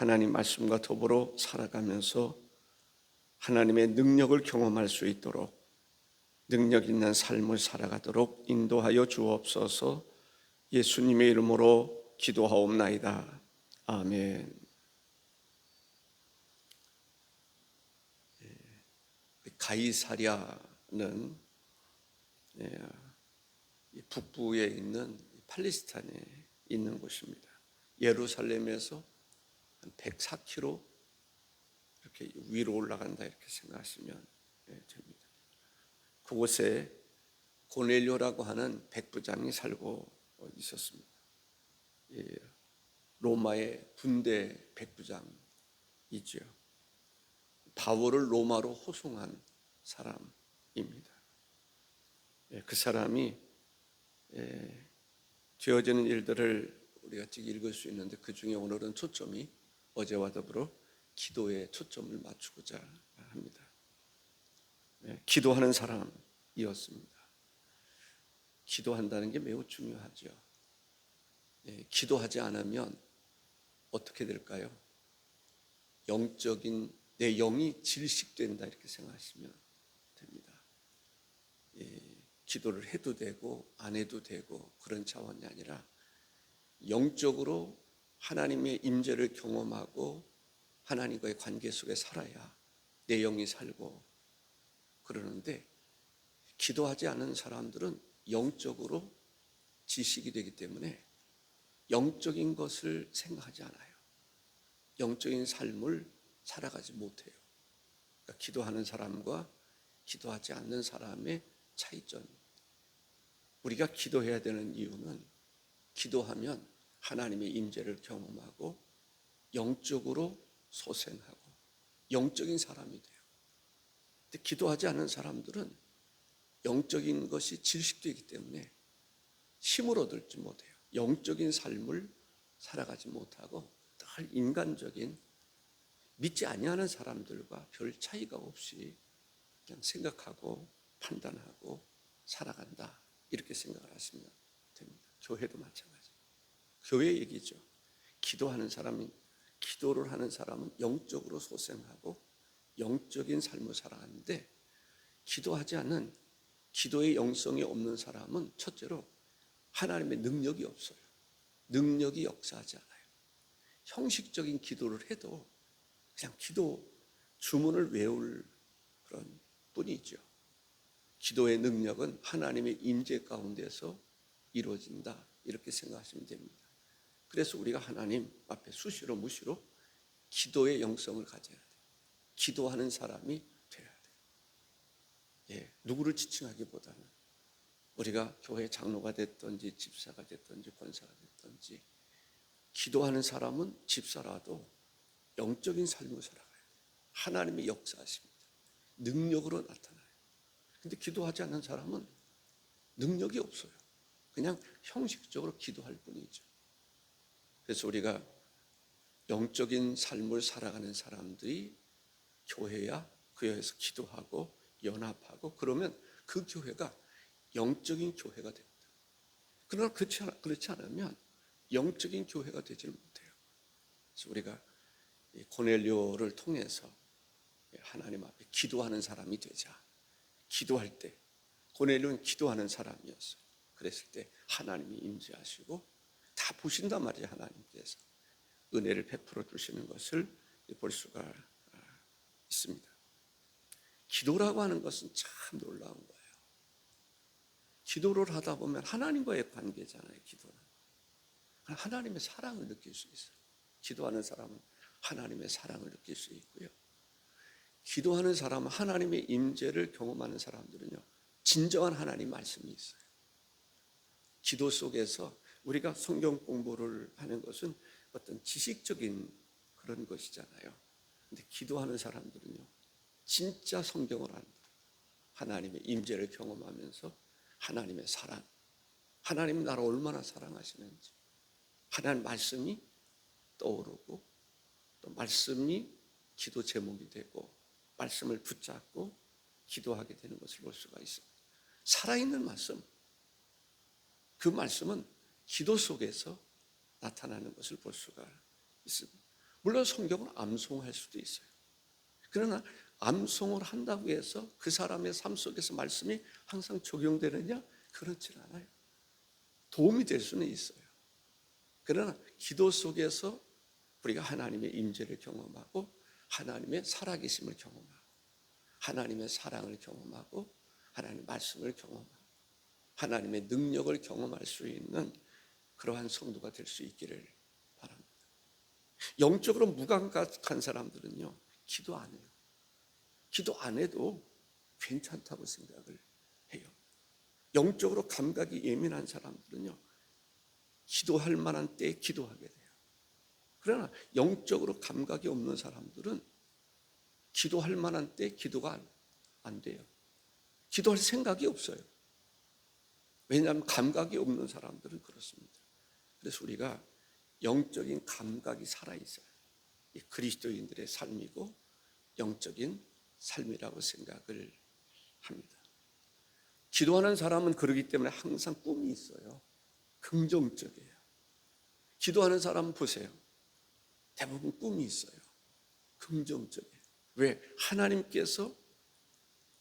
하나님 말씀과 더불어 살아가면서 하나님의 능력을 경험할 수 있도록 능력 있는 삶을 살아가도록 인도하여 주옵소서 예수님의 이름으로 기도하옵나이다. 아멘. 예, 가이사랴는 예, 이 북부에 있는 팔레스타인에 있는 곳입니다. 예루살렘에서 한 104km 이렇게 위로 올라간다 이렇게 생각하시면 예, 됩니다. 그곳에 고넬료라고 하는 백부장이 살고 있었습니다. 예, 로마의 군대 백부장이죠. 바울을 로마로 호송한 사람입니다. 예, 그 사람이 예, 되어지는 일들을 우리가 쭉 읽을 수 있는데 그 중에 오늘은 초점이 어제와 더불어 기도에 초점을 맞추고자 합니다. 예, 기도하는 사람이었습니다. 기도한다는 게 매우 중요하죠. 예, 기도하지 않으면 어떻게 될까요? 영적인 내 영이 질식된다 이렇게 생각하시면 됩니다. 예, 기도를 해도 되고 안 해도 되고 그런 차원이 아니라 영적으로 하나님의 임재를 경험하고 하나님과의 관계 속에 살아야 내 영이 살고 그러는데 기도하지 않은 사람들은 영적으로 지식이 되기 때문에 영적인 것을 생각하지 않아요. 영적인 삶을 살아가지 못해요. 그러니까 기도하는 사람과 기도하지 않는 사람의 차이점입니다. 우리가 기도해야 되는 이유는 기도하면 하나님의 임재를 경험하고 영적으로 소생하고 영적인 사람이 돼요. 근데 기도하지 않는 사람들은 영적인 것이 질식되기 때문에 힘을 얻을지 못해요. 영적인 삶을 살아가지 못하고 늘 인간적인 믿지 아니하는 사람들과 별 차이가 없이 그냥 생각하고 판단하고 살아간다 이렇게 생각을 하시면 됩니다. 교회도 마찬가지. 교회 얘기죠. 기도하는 사람이 기도를 하는 사람은 영적으로 소생하고 영적인 삶을 살아가는데 기도하지 않는 기도의 영성이 없는 사람은 첫째로 하나님의 능력이 없어요. 능력이 역사하지 않아요. 형식적인 기도를 해도 그냥 기도 주문을 외울 그런 뿐이죠. 기도의 능력은 하나님의 임재 가운데서 이루어진다. 이렇게 생각하시면 됩니다. 그래서 우리가 하나님 앞에 수시로 무시로 기도의 영성을 가져야 돼요. 기도하는 사람이 돼야 돼요. 예, 누구를 지칭하기보다는 우리가 교회 장로가 됐든지 집사가 됐든지 권사가 됐든지 기도하는 사람은 집사라도 영적인 삶을 살아가야 돼요. 하나님의 역사하십니다. 능력으로 나타나요. 근데 기도하지 않는 사람은 능력이 없어요. 그냥 형식적으로 기도할 뿐이죠. 그래서 우리가 영적인 삶을 살아가는 사람들이 교회야 교회에서 기도하고 연합하고 그러면 그 교회가 영적인 교회가 됩니다. 그러나 그렇지, 않, 그렇지 않으면 영적인 교회가 되지를 못해요. 그래서 우리가 고넬료를 통해서 하나님 앞에 기도하는 사람이 되자. 기도할 때 고넬료는 기도하는 사람이었어요. 그랬을 때 하나님이 임재하시고 다 보신단 말이에요. 하나님께서 은혜를 베풀어 주시는 것을 볼 수가 있습니다. 기도라고 하는 것은 참 놀라운 거예요. 기도를 하다 보면 하나님과의 관계잖아요. 기도는 하나님의 사랑을 느낄 수 있어요. 기도하는 사람은 하나님의 사랑을 느낄 수 있고요. 기도하는 사람은 하나님의 임재를 경험하는 사람들은요. 진정한 하나님 말씀이 있어요. 기도 속에서 우리가 성경 공부를 하는 것은 어떤 지식적인 그런 것이잖아요. 근데 기도하는 사람들은요. 진짜 성경을 안다. 하나님의 임재를 경험하면서 하나님의 사랑, 하나님 나를 얼마나 사랑하시는지, 하나님 말씀이 떠오르고 또 말씀이 기도 제목이 되고 말씀을 붙잡고 기도하게 되는 것을 볼 수가 있습니다. 살아있는 말씀, 그 말씀은 기도 속에서 나타나는 것을 볼 수가 있습니다. 물론 성경은 암송할 수도 있어요. 그러나 암송을 한다고 해서 그 사람의 삶 속에서 말씀이 항상 적용되느냐? 그렇진 않아요. 도움이 될 수는 있어요. 그러나 기도 속에서 우리가 하나님의 임재를 경험하고 하나님의 살아계심을 경험하고 하나님의 사랑을 경험하고 하나님의 말씀을 경험하고 하나님의 능력을 경험할 수 있는 그러한 성도가 될 수 있기를 바랍니다. 영적으로 무감각한 사람들은요, 기도 안 해요. 기도 안 해도 괜찮다고 생각을 해요. 영적으로 감각이 예민한 사람들은요, 기도할 만한 때에 기도하게 돼요. 그러나 영적으로 감각이 없는 사람들은 기도할 만한 때 기도가 안, 안 돼요. 기도할 생각이 없어요. 왜냐하면 감각이 없는 사람들은 그렇습니다. 그래서 우리가 영적인 감각이 살아있어요. 이 그리스도인들의 삶이고 영적인 삶이라고 생각을 합니다. 기도하는 사람은 그러기 때문에 항상 꿈이 있어요. 긍정적이에요. 기도하는 사람 보세요. 대부분 꿈이 있어요. 긍정적이에요. 왜? 하나님께서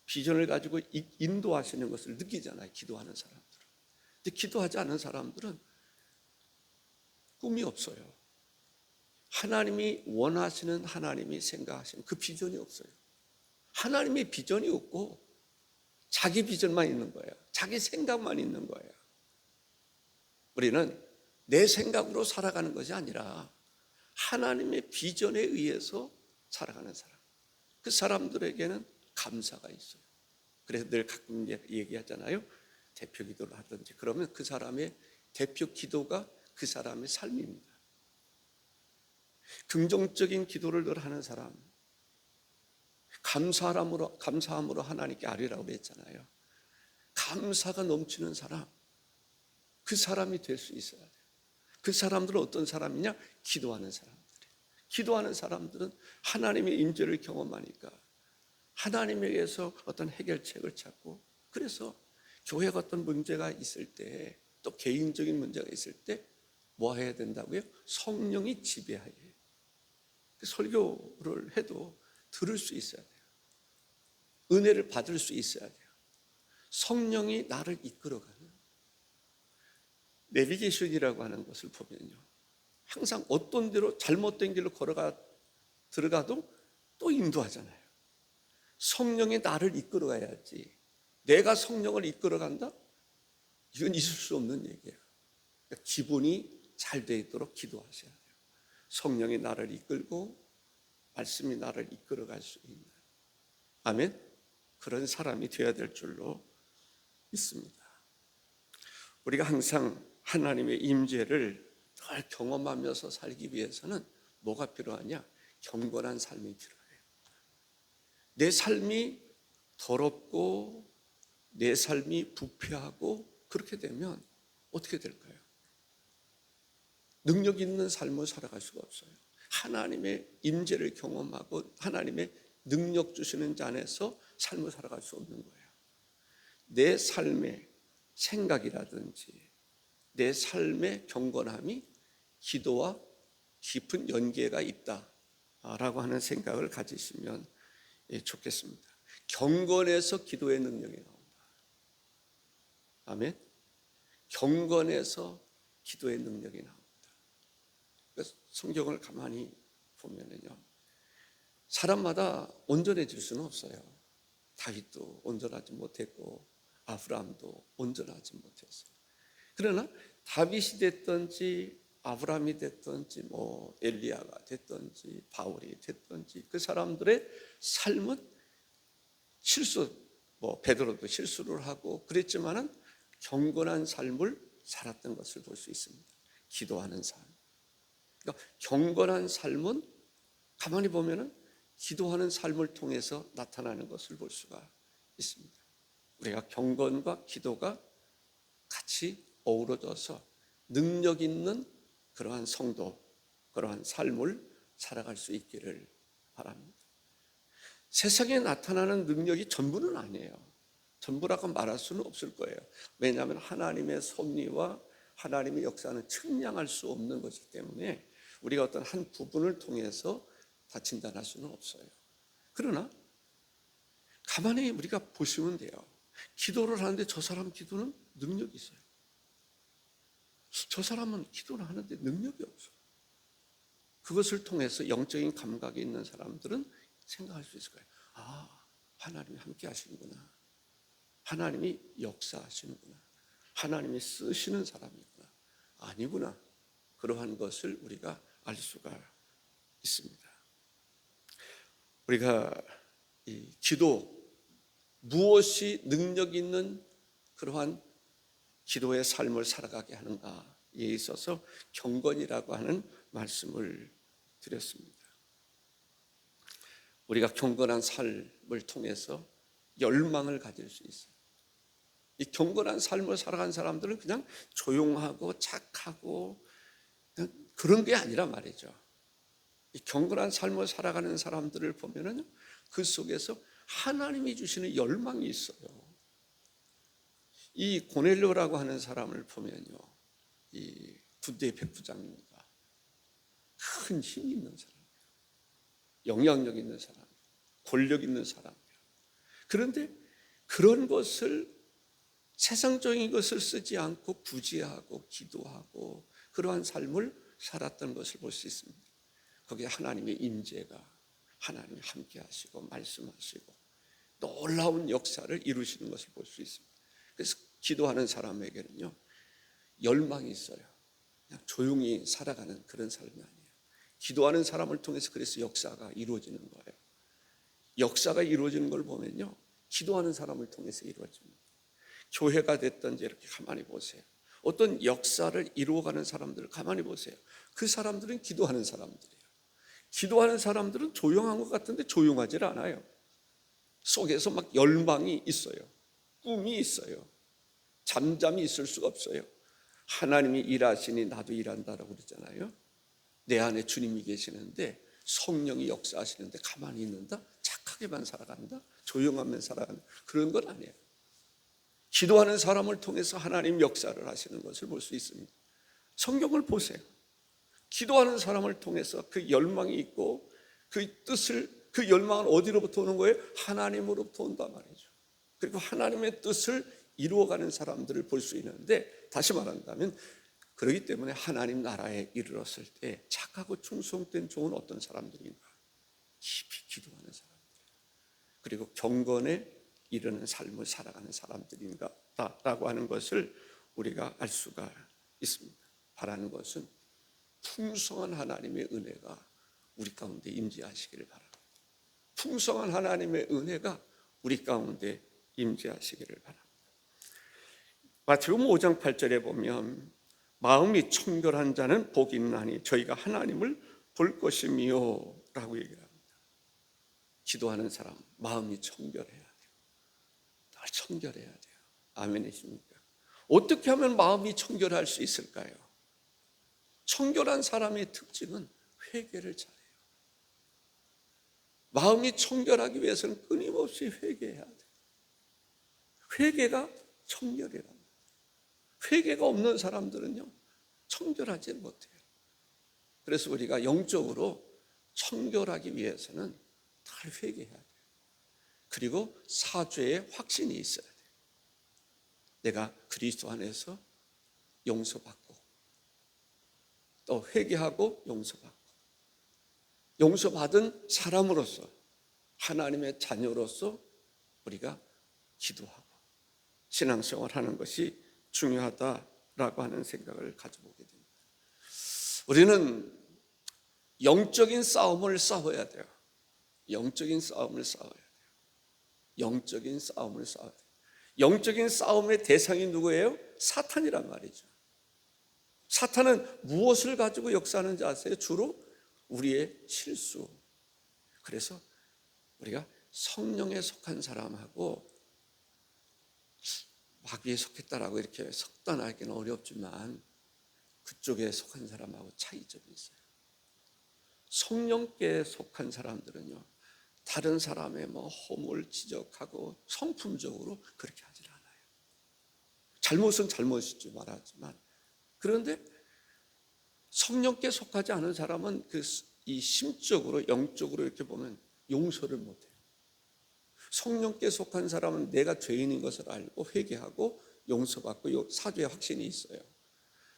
비전을 가지고 인도하시는 것을 느끼잖아요. 기도하는 사람들은. 근데 기도하지 않은 사람들은 꿈이 없어요. 하나님이 원하시는 하나님이 생각하시는 그 비전이 없어요. 하나님의 비전이 없고 자기 비전만 있는 거예요. 자기 생각만 있는 거예요. 우리는 내 생각으로 살아가는 것이 아니라 하나님의 비전에 의해서 살아가는 사람. 그 사람들에게는 감사가 있어요. 그래서 늘 가끔 얘기하잖아요. 대표 기도를 하든지. 그러면 그 사람의 대표 기도가 그 사람의 삶입니다. 긍정적인 기도를 늘 하는 사람. 감사함으로, 감사함으로 하나님께 아뢰라고 그랬잖아요. 감사가 넘치는 사람. 그 사람이 될 수 있어야 돼요. 그 사람들은 어떤 사람이냐? 기도하는 사람들이에요. 기도하는 사람들은 하나님의 임재를 경험하니까 하나님에게서 어떤 해결책을 찾고 그래서 교회가 어떤 문제가 있을 때 또 개인적인 문제가 있을 때 뭐 해야 된다고요? 성령이 해요. 그 설교를 해도 들을 수 있어야 돼요. 은혜를 받을 수 있어야 돼요. 성령이 나를 이끌어가는 내비게이션이라고 하는 것을 보면요. 항상 어떤 대로 잘못된 길로 걸어가 들어가도 또 인도하잖아요. 성령이 나를 이끌어가야지. 내가 성령을 이끌어간다? 이건 있을 수 없는 얘기예요. 그러니까 기분이 잘 돼 있도록 기도하셔야 돼요. 성령이 나를 이끌고 말씀이 나를 이끌어 갈 수 있는 아멘. 그런 사람이 되어야 될 줄로 믿습니다. 우리가 항상 하나님의 임재를 늘 경험하면서 살기 위해서는 뭐가 필요하냐? 경건한 삶이 필요해요. 내 삶이 더럽고 내 삶이 부패하고 그렇게 되면 어떻게 될까요? 능력 있는 삶을 살아갈 수가 없어요. 하나님의 임재를 경험하고 하나님의 능력 주시는 자 안에서 삶을 살아갈 수 없는 거예요. 내 삶의 생각이라든지 내 삶의 경건함이 기도와 깊은 연계가 있다라고 하는 생각을 가지시면 예, 좋겠습니다. 경건에서 기도의 능력이 나온다. 아멘. 경건에서 기도의 능력이 나옵니다. 성경을 가만히 보면은요. 사람마다 온전해질 수는 없어요. 다윗도 온전하지 못했고 아브라함도 온전하지 못했어요. 그러나 다윗이 됐든지 아브라함이 됐든지 뭐 엘리야가 됐든지 바울이 됐든지 그 사람들의 삶은 실수 뭐 베드로도 실수를 하고 그랬지만은 경건한 삶을 살았던 것을 볼 수 있습니다. 기도하는 삶. 그러니까 경건한 삶은 가만히 보면은 기도하는 삶을 통해서 나타나는 것을 볼 수가 있습니다. 우리가 경건과 기도가 같이 어우러져서 능력 있는 그러한 성도, 그러한 삶을 살아갈 수 있기를 바랍니다. 세상에 나타나는 능력이 전부는 아니에요. 전부라고 말할 수는 없을 거예요. 왜냐하면 하나님의 섭리와 하나님의 역사는 측량할 수 없는 것이기 때문에 우리가 어떤 한 부분을 통해서 다 진단할 수는 없어요. 그러나 가만히 우리가 보시면 돼요. 기도를 하는데 저 사람 기도는 능력이 있어요. 저 사람은 기도를 하는데 능력이 없어. 그것을 통해서 영적인 감각이 있는 사람들은 생각할 수 있을 거예요. 아, 하나님이 함께 하시는구나. 하나님이 역사하시는구나. 하나님이 쓰시는 사람이구나. 아니구나. 그러한 것을 우리가 알 수가 있습니다. 우리가 이 기도 무엇이 능력 있는 그러한 기도의 삶을 살아가게 하는가에 있어서 경건이라고 하는 말씀을 드렸습니다. 우리가 경건한 삶을 통해서 열망을 가질 수 있어요. 이 경건한 삶을 살아간 사람들은 그냥 조용하고 착하고 그냥 그런 게 아니라 말이죠. 이 경건한 삶을 살아가는 사람들을 보면은 그 속에서 하나님이 주시는 열망이 있어요. 이 고넬료라고 하는 사람을 보면요, 이 군대 백부장입니다. 큰힘 있는 사람이에요. 영향력 있는 사람이에요. 권력 있는 사람이에요. 그런데 그런 것을 세상적인 것을 쓰지 않고 구제하고 기도하고 그러한 삶을 살았던 것을 볼 수 있습니다. 거기에 하나님의 임재가 하나님이 함께 하시고 말씀하시고 놀라운 역사를 이루시는 것을 볼 수 있습니다. 그래서 기도하는 사람에게는요, 열망이 있어요. 그냥 조용히 살아가는 그런 삶이 아니에요. 기도하는 사람을 통해서 그래서 역사가 이루어지는 거예요. 역사가 이루어지는 걸 보면요, 기도하는 사람을 통해서 이루어집니다. 교회가 됐든지 이렇게 가만히 보세요. 어떤 역사를 이루어가는 사람들을 가만히 보세요. 그 사람들은 기도하는 사람들이에요. 기도하는 사람들은 조용한 것 같은데 조용하지 않아요. 속에서 막 열망이 있어요. 꿈이 있어요. 잠잠히 있을 수가 없어요. 하나님이 일하시니 나도 일한다라고 그러잖아요. 내 안에 주님이 계시는데 성령이 역사하시는데 가만히 있는다? 착하게만 살아간다? 조용하면 살아간다? 그런 건 아니에요. 기도하는 사람을 통해서 하나님 역사를 하시는 것을 볼 수 있습니다. 성경을 보세요. 기도하는 사람을 통해서 그 열망이 있고 그 뜻을 그 열망은 어디로부터 오는 거예요? 하나님으로부터 온단 말이죠. 그리고 하나님의 뜻을 이루어가는 사람들을 볼 수 있는데 다시 말한다면 그러기 때문에 하나님 나라에 이르렀을 때 착하고 충성된 종은 어떤 사람들인가? 깊이 기도하는 사람들. 그리고 경건에 이르는 삶을 살아가는 사람들인가라고 하는 것을 우리가 알 수가 있습니다. 바라는 것은 풍성한 하나님의 은혜가 우리 가운데 임재하시기를 바랍니다. 풍성한 하나님의 은혜가 우리 가운데 임재하시기를 바랍니다. 마태복음 5장 8절에 보면 마음이 청결한 자는 복이 있나니 저희가 하나님을 볼 것이미요라고 얘기를 합니다. 기도하는 사람 마음이 청결해야 청결해야 돼요. 아멘이십니까? 어떻게 하면 마음이 청결할 수 있을까요? 청결한 사람의 특징은 회개를 잘해요. 마음이 청결하기 위해서는 끊임없이 회개해야 돼요. 회개가 청결이랍니다. 회개가 없는 사람들은요, 청결하지 못해요. 그래서 우리가 영적으로 청결하기 위해서는 잘 회개해야 돼요. 그리고 사죄의 확신이 있어야 돼요. 내가 그리스도 안에서 용서받고, 또 회개하고 용서받고, 용서받은 사람으로서, 하나님의 자녀로서 우리가 기도하고, 신앙생활 하는 것이 중요하다라고 하는 생각을 가져보게 됩니다. 우리는 영적인 싸움을 싸워야 돼요. 영적인 싸움을 싸워야 돼요. 영적인 싸움을 싸워야 돼요. 영적인 싸움의 대상이 누구예요? 사탄이란 말이죠. 사탄은 무엇을 가지고 역사하는지 아세요? 주로 우리의 실수. 그래서 우리가 성령에 속한 사람하고 마귀에 속했다라고 이렇게 석단하기는 어렵지만 그쪽에 속한 사람하고 차이점이 있어요. 성령께 속한 사람들은요, 다른 사람의 뭐 허물 지적하고 성품적으로 그렇게 하질 않아요. 잘못은 잘못이지 말하지만 그런데 성령께 속하지 않은 사람은 그 이 심적으로 영적으로 이렇게 보면 용서를 못 해요. 성령께 속한 사람은 내가 죄인인 것을 알고 회개하고 용서받고 요 사죄의 확신이 있어요.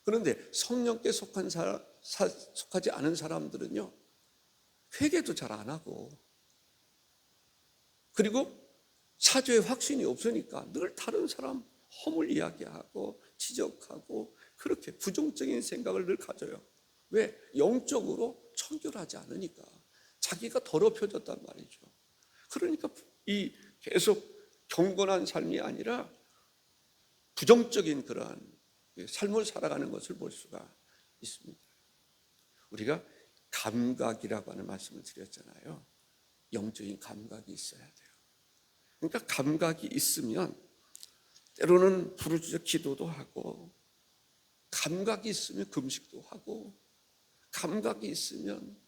그런데 성령께 속한 사람, 사- 속하지 않은 사람들은요 회개도 잘 안 하고 그리고 사죄의 확신이 없으니까 늘 다른 사람 허물 이야기하고 지적하고 그렇게 부정적인 생각을 늘 가져요. 왜? 영적으로 청결하지 않으니까 자기가 더럽혀졌단 말이죠. 그러니까 이 계속 경건한 삶이 아니라 부정적인 그러한 삶을 살아가는 것을 볼 수가 있습니다. 우리가 감각이라고 하는 말씀을 드렸잖아요. 영적인 감각이 있어야 돼요. 그러니까 감각이 있으면 때로는 부르짖어 기도도 하고 감각이 있으면 금식도 하고 감각이 있으면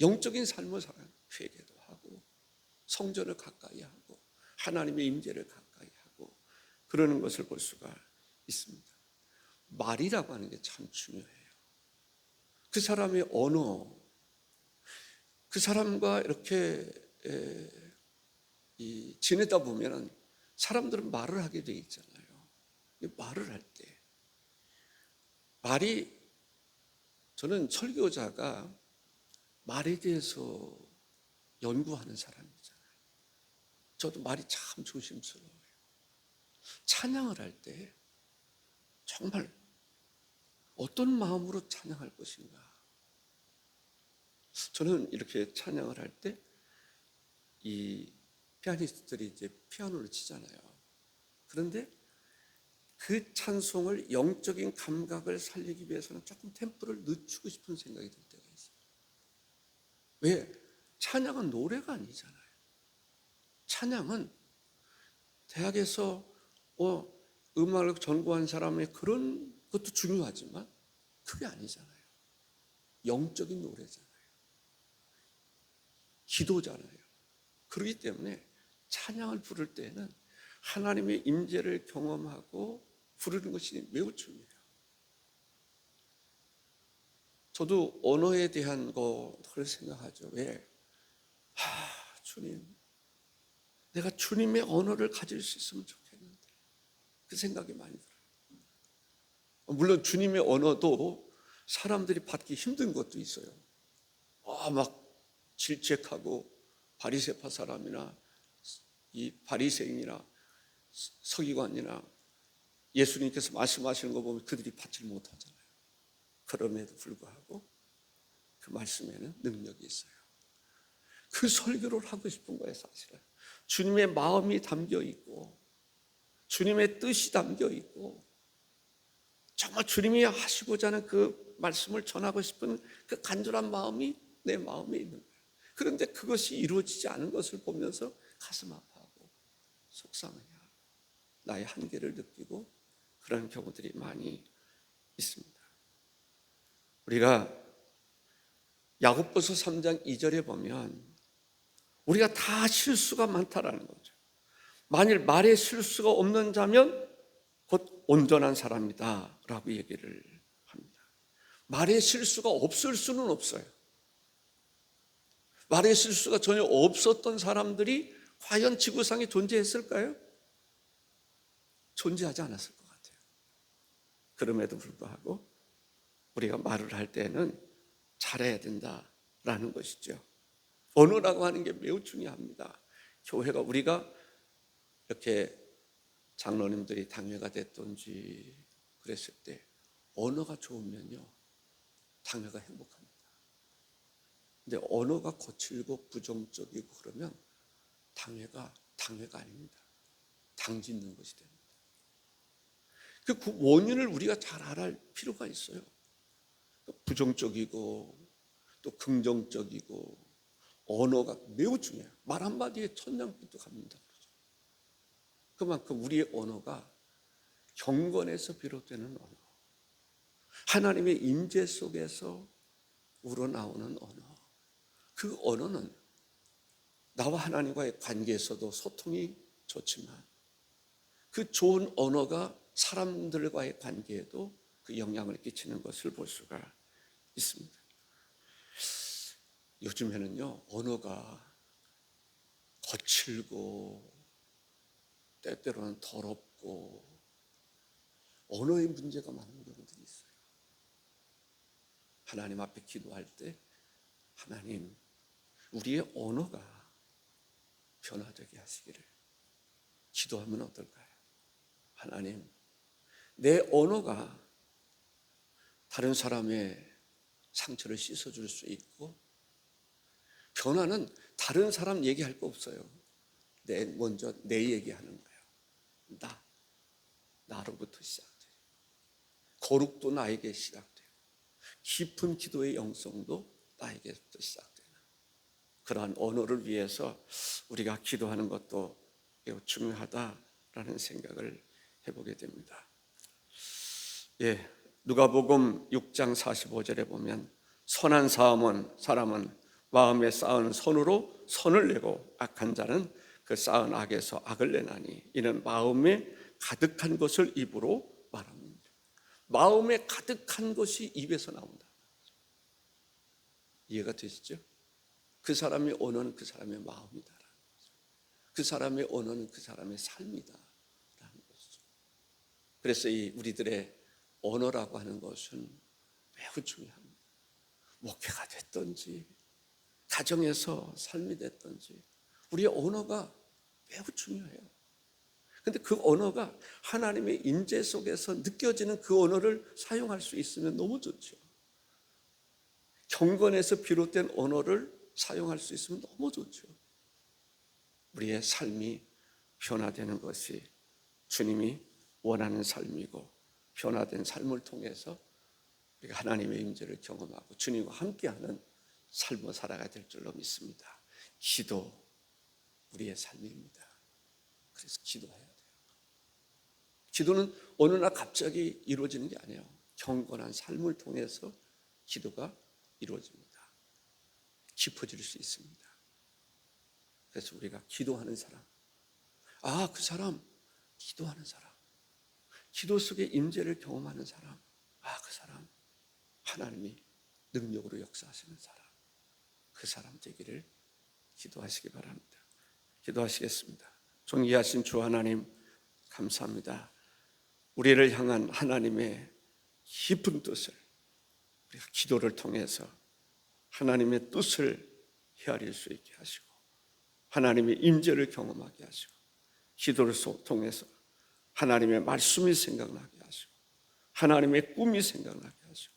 영적인 삶을 살아 회개도 하고 성전을 가까이 하고 하나님의 임재를 가까이 하고 그러는 것을 볼 수가 있습니다. 말이라고 하는 게 참 중요해요. 그 사람의 언어, 그 사람과 이렇게 에, 이, 지내다 보면은 사람들은 말을 하게 돼 있잖아요. 이 말을 할 때 말이 저는 설교자가 말에 대해서 연구하는 사람이잖아요. 저도 말이 참 조심스러워요. 찬양을 할 때 정말 어떤 마음으로 찬양할 것인가. 저는 이렇게 찬양을 할 때 이 피아니스트들이 이제 피아노를 치잖아요. 그런데 그 찬송을 영적인 감각을 살리기 위해서는 조금 템포를 늦추고 싶은 생각이 들 때가 있어요. 왜? 찬양은 노래가 아니잖아요. 찬양은 대학에서 어, 음악을 전공한 사람의 그런 것도 중요하지만 그게 아니잖아요. 영적인 노래잖아요. 기도잖아요. 그렇기 때문에 찬양을 부를 때는 하나님의 임재를 경험하고 부르는 것이 매우 중요해요. 저도 언어에 대한 거를 생각하죠. 왜? 하, 주님, 내가 주님의 언어를 가질 수 있으면 좋겠는데 그 생각이 많이 들어요. 물론 주님의 언어도 사람들이 받기 힘든 것도 있어요. 아, 막 질책하고 바리새파 사람이나 이 바리새인이나 서기관이나 예수님께서 말씀하시는 거 보면 그들이 받지 못하잖아요. 그럼에도 불구하고 그 말씀에는 능력이 있어요. 그 설교를 하고 싶은 거예요, 사실은. 주님의 마음이 담겨 있고, 주님의 뜻이 담겨 있고, 정말 주님이 하시고자 하는 그 말씀을 전하고 싶은 그 간절한 마음이 내 마음에 있는 거예요. 그런데 그것이 이루어지지 않은 것을 보면서 가슴 아파하고 속상해하고 나의 한계를 느끼고 그런 경우들이 많이 있습니다. 우리가 야고보서 3장 2절에 보면 우리가 다 실수가 많다라는 거죠. 만일 말에 실수가 없는 자면 곧 온전한 사람이다라고 얘기를 합니다. 말에 실수가 없을 수는 없어요. 말에 실수가 전혀 없었던 사람들이 과연 지구상에 존재했을까요? 존재하지 않았을 것 같아요. 그럼에도 불구하고 우리가 말을 할 때는 잘해야 된다라는 것이죠. 언어라고 하는 게 매우 중요합니다. 교회가 우리가 이렇게 장로님들이 당회가 됐든지 그랬을 때 언어가 좋으면요 당회가 행복합니다. 근데 언어가 거칠고 부정적이고 그러면 당회가 당회가 아닙니다. 당 짓는 것이 됩니다. 그 원인을 우리가 잘 알아야 필요가 있어요. 부정적이고 또 긍정적이고 언어가 매우 중요해요. 말 한마디에 갚는다 그러죠. 그만큼 우리의 언어가 경건에서 비롯되는 언어, 하나님의 임재 속에서 우러나오는 언어, 그 언어는 나와 하나님과의 관계에서도 소통이 좋지만 그 좋은 언어가 사람들과의 관계에도 그그 영향을 끼치는 것을 볼 수가 있습니다. 요즘에는요 언어가 거칠고 때때로는 더럽고 언어의 문제가 많은 경우들이 있어요. 하나님 앞에 기도할 때 하나님 우리의 언어가 변화되게 하시기를 기도하면 어떨까요? 하나님 내 언어가 다른 사람의 상처를 씻어줄 수 있고 변화는 다른 사람 얘기할 거 없어요. 내 먼저 내 얘기하는 거예요. 나 나로부터 시작돼요. 거룩도 나에게 시작돼요. 깊은 기도의 영성도 나에게부터 시작되는 그러한 언어를 위해서 우리가 기도하는 것도 매우 중요하다라는 생각을 해보게 됩니다. 예, 누가복음 6장 45절에 보면 선한 사람은 사람은 마음에 쌓은 선으로 선을 내고 악한 자는 그 쌓은 악에서 악을 내나니 이는 마음에 가득한 것을 입으로 말합니다. 마음에 가득한 것이 입에서 나온다. 이해가 되시죠? 그 사람의 언어는 그 사람의 마음이다. 그 사람의 언어는 그 사람의 삶이다라는 것이죠. 그래서 이 우리들의 언어라고 하는 것은 매우 중요합니다. 목회가 됐든지 가정에서 삶이 됐든지 우리의 언어가 매우 중요해요. 근데 그 언어가 하나님의 임재 속에서 느껴지는 그 언어를 사용할 수 있으면 너무 좋죠. 경건에서 비롯된 언어를 사용할 수 있으면 너무 좋죠. 우리의 삶이 변화되는 것이 주님이 원하는 삶이고 변화된 삶을 통해서 우리가 하나님의 임재를 경험하고 주님과 함께하는 삶을 살아가야 될 줄로 믿습니다. 기도 우리의 삶입니다. 그래서 기도해야 돼요. 기도는 어느 날 갑자기 이루어지는 게 아니에요. 경건한 삶을 통해서 기도가 이루어집니다. 깊어질 수 있습니다. 그래서 우리가 기도하는 사람, 아, 그 사람, 기도하는 사람, 기도 속의 임재를 경험하는 사람, 아, 그 사람, 하나님이 능력으로 역사하시는 사람, 그 사람 되기를 기도하시기 바랍니다. 기도하시겠습니다. 존귀하신 주 하나님, 감사합니다. 우리를 향한 하나님의 깊은 뜻을 우리가 기도를 통해서 하나님의 뜻을 헤아릴 수 있게 하시고 하나님의 임재를 경험하게 하시고 기도를 통해서 하나님의 말씀이 생각나게 하시고 하나님의 꿈이 생각나게 하시고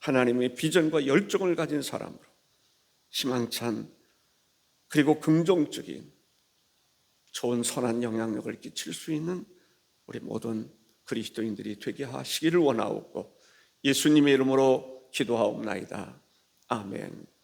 하나님의 비전과 열정을 가진 사람으로 희망찬 그리고 긍정적인 좋은 선한 영향력을 끼칠 수 있는 우리 모든 그리스도인들이 되게 하시기를 원하옵고 예수님의 이름으로 기도하옵나이다. 아멘.